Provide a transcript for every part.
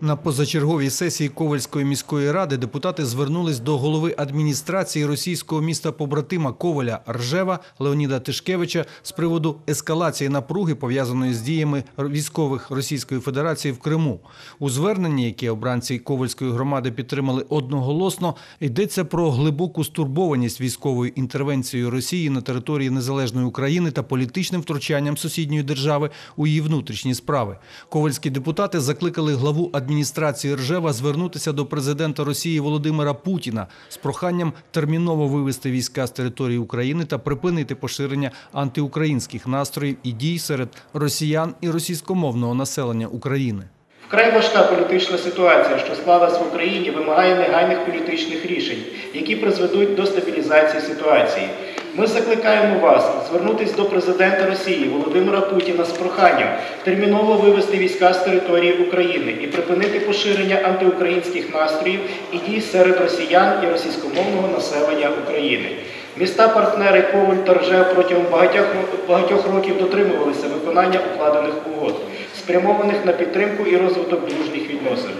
На позачерговій сесії Ковальської міської ради депутати звернулись до голови адміністрації російського міста побратима Коваля Ржева Леоніда Тишкевича з приводу ескалації напруги, пов'язаної з діями військових Російської Федерації в Криму. У зверненні, яке обранці Ковальської громади підтримали одноголосно, йдеться про глибоку стурбованість військовою інтервенцією Росії на території незалежної України та політичним втручанням сусідньої держави у її внутрішні справи. Ковальські депутати закликали главу адміністрації Ржева звернутися до президента Росії Володимира Путіна з проханням терміново вивести війська з території України та припинити поширення антиукраїнських настроїв і дій серед росіян і російськомовного населення України. Вкрай важка політична ситуація, що склалась в Україні, вимагає негайних політичних рішень, які призведуть до стабілізації ситуації. Ми закликаємо вас звернутися до президента Росії Володимира Путіна з проханням терміново вивести війська з території України і припинити поширення антиукраїнських настроїв і дій серед росіян і російськомовного населення України. Міста-партнери Коваль та Ржев протягом багатьох, багатьох років дотримувалися виконання укладених угод, спрямованих на підтримку і розвиток дружніх відносин.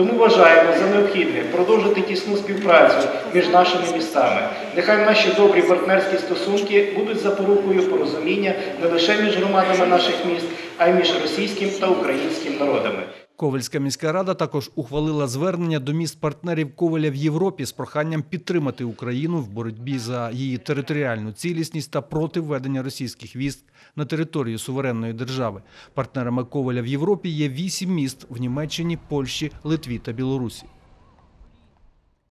Тому вважаємо за необхідне продовжити тісну співпрацю між нашими містами. Нехай наші добрі партнерські стосунки будуть запорукою порозуміння не лише між громадами наших міст, а й між російським та українським народами. Ковальська міська рада також ухвалила звернення до міст партнерів Коваля в Європі з проханням підтримати Україну в боротьбі за її територіальну цілісність та проти введення російських військ на територію суверенної держави. Партнерами Коваля в Європі є вісім міст в Німеччині, Польщі, Литві та Білорусі.